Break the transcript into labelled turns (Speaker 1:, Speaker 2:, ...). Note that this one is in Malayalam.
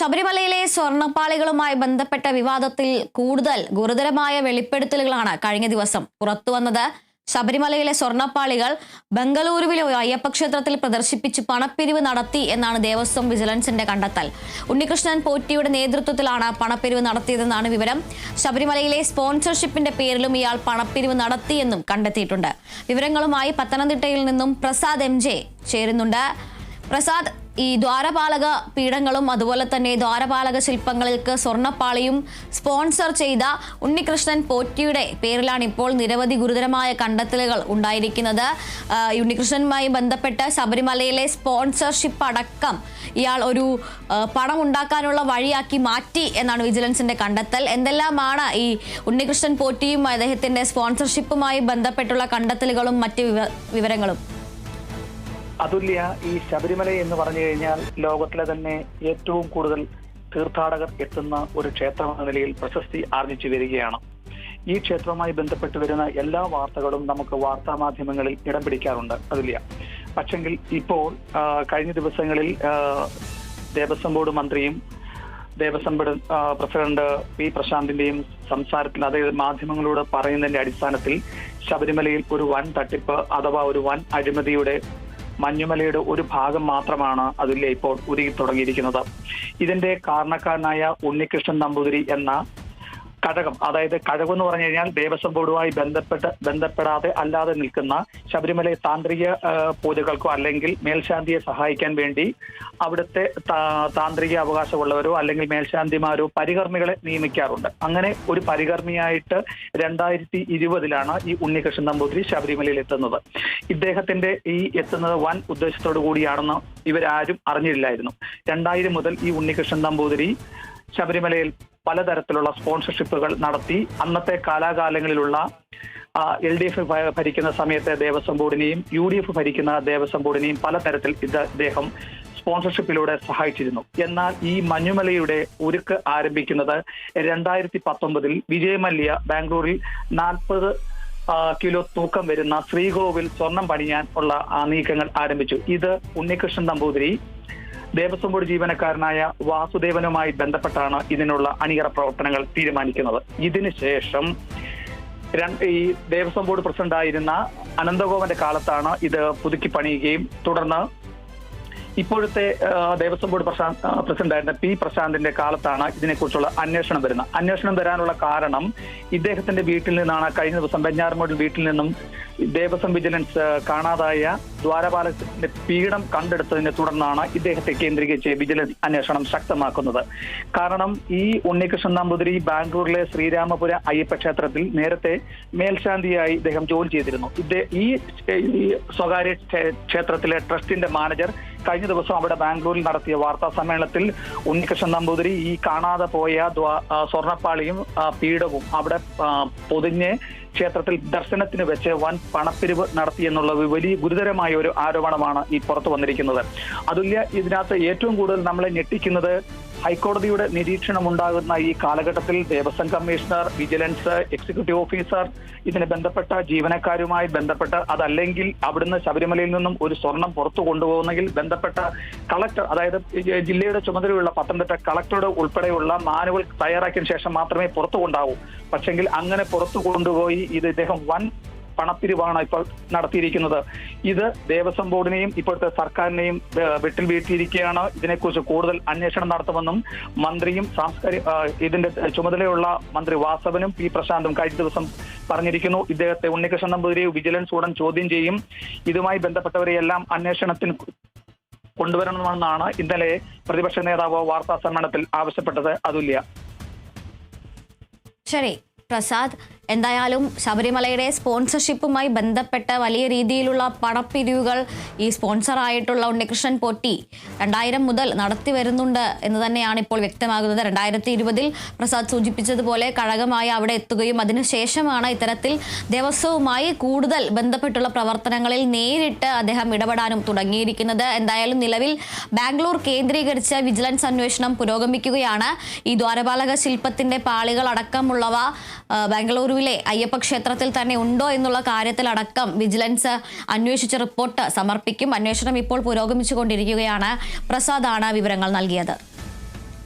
Speaker 1: ശബരിമലയിലെ സ്വർണപ്പാളികളുമായി ബന്ധപ്പെട്ട വിവാദത്തിൽ കൂടുതൽ ഗുരുതരമായ വെളിപ്പെടുത്തലുകളാണ് കഴിഞ്ഞ ദിവസം പുറത്തുവന്നത് ശബരിമലയിലെ സ്വർണപ്പാളികൾ ബംഗളൂരുവിലെ ഒരു അയ്യപ്പ ക്ഷേത്രത്തിൽ പ്രദർശിപ്പിച്ച് പണപ്പിരിവ് നടത്തി എന്നാണ് ദേവസ്വം വിജിലൻസിന്റെ കണ്ടെത്തൽ. ഉണ്ണികൃഷ്ണൻ പോറ്റിയുടെ നേതൃത്വത്തിലാണ് പണപ്പിരിവ് നടത്തിയതെന്നാണ് വിവരം. ശബരിമലയിലെ സ്പോൺസർഷിപ്പിന്റെ പേരിലും ഇയാൾ പണപ്പിരിവ് നടത്തിയെന്നും കണ്ടെത്തിയിട്ടുണ്ട്. വിവരങ്ങളുമായി പത്തനംതിട്ടയിൽ നിന്നും പ്രസാദ് എം ചേരുന്നുണ്ട്. പ്രസാദ് ഈ ദ്വാരപാലക പീഠങ്ങളും അതുപോലെ തന്നെ ദ്വാരപാലക ശില്പങ്ങൾക്ക് സ്വർണപ്പാളിയും സ്പോൺസർ ചെയ്ത ഉണ്ണികൃഷ്ണൻ പോറ്റിയുടെ പേരിലാണ് ഇപ്പോൾ നിരവധി ഗുരുതരമായ കണ്ടെത്തലുകൾ ഉണ്ടായിരിക്കുന്നത്. ഉണ്ണികൃഷ്ണനുമായി ബന്ധപ്പെട്ട് ശബരിമലയിലെ സ്പോൺസർഷിപ്പ് അടക്കം ഇയാൾ ഒരു പണം ഉണ്ടാക്കാനുള്ള വഴിയാക്കി മാറ്റി എന്നാണ് വിജിലൻസിന്റെ കണ്ടെത്തൽ. എന്തെല്ലാമാണ് ഈ ഉണ്ണികൃഷ്ണൻ പോറ്റിയും അദ്ദേഹത്തിന്റെ സ്പോൺസർഷിപ്പുമായി ബന്ധപ്പെട്ടുള്ള കണ്ടെത്തലുകളും മറ്റ് വിവരങ്ങളും?
Speaker 2: അതുല്യ ഈ ശബരിമല എന്ന് പറഞ്ഞു കഴിഞ്ഞാൽ ലോകത്തിലെ തന്നെ ഏറ്റവും കൂടുതൽ തീർത്ഥാടകർ എത്തുന്ന ഒരു ക്ഷേത്രമെന്ന നിലയിൽ പ്രശസ്തി ആർജിച്ചു വരികയാണ്. ഈ ക്ഷേത്രവുമായി ബന്ധപ്പെട്ട് വരുന്ന എല്ലാ വാർത്തകളും നമുക്ക് വാർത്താ മാധ്യമങ്ങളിൽ ഇടം പിടിക്കാറുണ്ട് അതുല്യ. പക്ഷെങ്കിൽ ഇപ്പോൾ കഴിഞ്ഞ ദിവസങ്ങളിൽ ദേവസ്വം ബോർഡ് മന്ത്രിയും ദേവസ്വം ബോർഡ് പ്രസിഡന്റ് പി പ്രശാന്തിന്റെയും സംസാരത്തിൽ അതായത് മാധ്യമങ്ങളോട് പറയുന്നതിന്റെ അടിസ്ഥാനത്തിൽ ശബരിമലയിൽ ഒരു വൻ തട്ടിപ്പ് അഥവാ ഒരു വൻ അഴിമതിയുടെ മഞ്ഞുമലയുടെ ഒരു ഭാഗം മാത്രമാണ് അതിൽ ഇപ്പോൾ ഉരുകി തുടങ്ങിയിരിക്കുന്നത്. ഇതിന്റെ കാരണക്കാരനായ ഉണ്ണികൃഷ്ണൻ നമ്പൂതിരി എന്ന കഴകം അതായത് കഴകം എന്ന് പറഞ്ഞു കഴിഞ്ഞാൽ ദേവസ്വം ബോർഡുമായി ബന്ധപ്പെട്ട് ബന്ധപ്പെടാതെ അല്ലാതെ നിൽക്കുന്ന ശബരിമല താന്ത്രിക പൂജകൾക്കോ അല്ലെങ്കിൽ മേൽശാന്തിയെ സഹായിക്കാൻ വേണ്ടി അവിടുത്തെ താന്ത്രിക അവകാശമുള്ളവരോ അല്ലെങ്കിൽ മേൽശാന്തിമാരോ പരികർമ്മികളെ നിയമിക്കാറുണ്ട്. അങ്ങനെ ഒരു പരികർമ്മിയായിട്ട് രണ്ടായിരത്തി ഇരുപതിലാണ് ഈ ഉണ്ണികൃഷ്ണൻ നമ്പൂതിരി ശബരിമലയിൽ എത്തുന്നത്. ഇദ്ദേഹത്തിന്റെ ഈ എത്തുന്നത് വൻ ഉദ്ദേശത്തോടു കൂടിയാണെന്ന് ഇവരാരും അറിഞ്ഞിട്ടില്ലായിരുന്നു രണ്ടായിരം മുതൽ ഈ ഉണ്ണികൃഷ്ണൻ നമ്പൂതിരി ശബരിമലയിൽ പലതരത്തിലുള്ള സ്പോൺസർഷിപ്പുകൾ നടത്തി അന്നത്തെ കാലാകാലങ്ങളിലുള്ള എൽ ഡി എഫ് ഭരിക്കുന്ന സമയത്തെ ദേവസ്വം ബോർഡിനെയും യു ഡി എഫ് ഭരിക്കുന്ന ദേവസ്വം ബോർഡിനെയും പലതരത്തിൽ ഇത് അദ്ദേഹം സ്പോൺസർഷിപ്പിലൂടെ സഹായിച്ചിരുന്നു. എന്നാൽ ഈ മഞ്ഞുമലയുടെ ഉരുക്ക് ആരംഭിക്കുന്നത് രണ്ടായിരത്തി പത്തൊമ്പതിൽ വിജയമല്യ ബാംഗ്ലൂരിൽ നാൽപ്പത് കിലോ തൂക്കം വരുന്ന ശ്രീകോവിൽ സ്വർണം പണിയാൻ ഉള്ള നീക്കങ്ങൾ ആരംഭിച്ചു. ഇത് ഉണ്ണികൃഷ്ണൻ നമ്പൂതിരി ദേവസ്വം ബോർഡ് ജീവനക്കാരനായ വാസുദേവനുമായി ബന്ധപ്പെട്ടാണ് ഇതിനുള്ള അണിയറ പ്രവർത്തനങ്ങൾ തീരുമാനിക്കുന്നത്. ഇതിനുശേഷം ഈ ദേവസ്വം ബോർഡ് പ്രസിഡന്റ് ആയിരുന്ന അനന്തഗോപന്റെ കാലത്താണ് ഇത് പുതുക്കി പണിയുകയും തുടർന്ന് ഇപ്പോഴത്തെ ദേവസ്വം ബോർഡ് പ്രശാന്ത് പ്രസിഡന്റായിരുന്ന പി പ്രശാന്തിന്റെ കാലത്താണ് ഇതിനെക്കുറിച്ചുള്ള അന്വേഷണം വരുന്നത്. അന്വേഷണം വരാനുള്ള കാരണം ഇദ്ദേഹത്തിന്റെ വീട്ടിൽ നിന്നാണ്. കഴിഞ്ഞ ദിവസം വെഞ്ഞാറമൂടിൽ വീട്ടിൽ നിന്നും ദേവസ്വം വിജിലൻസ് കാണാതായ ദ്വാരപാലകത്തിന്റെ പീഡം കണ്ടെടുത്തതിനെ തുടർന്നാണ് ഇദ്ദേഹത്തെ കേന്ദ്രീകരിച്ച് വിജിലൻസ് അന്വേഷണം ശക്തമാക്കുന്നത്. കാരണം ഈ ഉണ്ണികൃഷ്ണൻ നമ്പൂതിരി ബാംഗ്ലൂരിലെ ശ്രീരാമപുര അയ്യപ്പ ക്ഷേത്രത്തിൽ നേരത്തെ മേൽശാന്തിയായി ഇദ്ദേഹം ജോലി ചെയ്തിരുന്നു. ഈ സ്വകാര്യ ക്ഷേ- ക്ഷേത്രത്തിലെ ട്രസ്റ്റിന്റെ മാനേജർ കഴിഞ്ഞ ദിവസം അവിടെ ബാംഗ്ലൂരിൽ നടത്തിയ വാർത്താ സമ്മേളനത്തിൽ ഉണ്ണികൃഷ്ണൻ നമ്പൂതിരി ഈ കാണാതെ പോയ സ്വർണപ്പാളിയും പീഠവും അവിടെ പൊതിഞ്ഞ് ക്ഷേത്രത്തിൽ ദർശനത്തിന് വെച്ച് വൻ പണപ്പിരിവ് നടത്തി എന്നുള്ള വലിയ ഗുരുതരമായ ഒരു ആരോപണമാണ് ഈ പുറത്തു വന്നിരിക്കുന്നത്. അതുല്യ ഇതിനകത്ത് ഏറ്റവും കൂടുതൽ നമ്മളെ ഞെട്ടിക്കുന്നത് ഹൈക്കോടതിയുടെ നിരീക്ഷണം ഉണ്ടാകുന്ന ഈ കാലഘട്ടത്തിൽ Devaswom commissioner vigilance executive officer ഇതിന് ബന്ധപ്പെട്ട ജീവനക്കാരുമായി ബന്ധപ്പെട്ട് അതല്ലെങ്കിൽ അവിടുന്ന് ശബരിമലയിൽ നിന്നും ഒരു സ്വർണം പുറത്തു കൊണ്ടുപോകുന്നെങ്കിൽ ബന്ധപ്പെട്ട കളക്ടർ അതായത് ജില്ലയുടെ ചുമതലയുള്ള പത്തനംതിട്ട കളക്ടറുടെ ഉൾപ്പെടെയുള്ള മാനുവൽ തയ്യാറാക്കിയ ശേഷം മാത്രമേ പുറത്തു കൊണ്ടാവൂ. പക്ഷെങ്കിൽ അങ്ങനെ പുറത്തു കൊണ്ടുപോയി ഇത് ഇദ്ദേഹം വൻ പണപ്പിരിവാണ് ഇപ്പോൾ നടത്തിയിരിക്കുന്നത്. ഇത് ദേവസ്വം ബോർഡിനെയും ഇപ്പോഴത്തെ സർക്കാരിനെയും വെട്ടിൽ വീഴ്ത്തിയിരിക്കുകയാണ്. ഇതിനെക്കുറിച്ച് കൂടുതൽ അന്വേഷണം നടത്തുമെന്നും മന്ത്രിയും സാംസ്കാരിക ഇതിന്റെ ചുമതലയുള്ള മന്ത്രി വാസവനും പി പ്രശാന്തും കഴിഞ്ഞ ദിവസം പറഞ്ഞിരിക്കുന്നു. ഇദ്ദേഹത്തെ ഉണ്ണികൃഷ്ണൻ നമ്പൂതിരി വിജിലൻസ് ഉടൻ ചോദ്യം ചെയ്യും. ഇതുമായി ബന്ധപ്പെട്ടവരെയെല്ലാം അന്വേഷണത്തിന് കൊണ്ടുവരണമെന്നാണ് ഇന്നലെ പ്രതിപക്ഷ നേതാവ് വാർത്താ സമ്മേളനത്തിൽ ആവശ്യപ്പെട്ടത്. അതുല്യ.
Speaker 1: ശരി. പ്രസാദ്. എന്തായാലും ശബരിമലയുടെ സ്പോൺസർഷിപ്പുമായി ബന്ധപ്പെട്ട വലിയ രീതിയിലുള്ള പണപ്പിരിവുകൾ ഈ സ്പോൺസറായിട്ടുള്ള ഉണ്ണികൃഷ്ണൻ പൊട്ടി രണ്ടായിരം മുതൽ നടത്തി വരുന്നുണ്ട് എന്ന് തന്നെയാണ് ഇപ്പോൾ വ്യക്തമാകുന്നത്. രണ്ടായിരത്തി ഇരുപതിൽ പ്രസാദ് സൂചിപ്പിച്ചതുപോലെ കഴകമായി അവിടെ എത്തുകയും അതിനുശേഷമാണ് ഇത്തരത്തിൽ ദേവസ്വവുമായി കൂടുതൽ ബന്ധപ്പെട്ടുള്ള പ്രവർത്തനങ്ങളിൽ നേരിട്ട് അദ്ദേഹം ഇടപെടാനും തുടങ്ങിയിരിക്കുന്നത്. എന്തായാലും നിലവിൽ ബാംഗ്ലൂർ കേന്ദ്രീകരിച്ച വിജിലൻസ് അന്വേഷണം പുരോഗമിക്കുകയാണ്. ഈ ദ്വാരപാലക ശില്പത്തിന്റെ പാളികൾ അടക്കമുള്ളവ ബാംഗ്ലൂരുവിലെ അയ്യപ്പ ക്ഷേത്രത്തിൽ തന്നെ ഉണ്ടോ എന്നുള്ള കാര്യത്തിലടക്കം വിജിലൻസ് അന്വേഷിച്ച റിപ്പോർട്ട് സമർപ്പിക്കും. അന്വേഷണം ഇപ്പോൾ പുരോഗമിച്ചുകൊണ്ടിരിക്കുകയാണ്. പ്രസാദാണ് വിവരങ്ങൾ നൽകിയത്.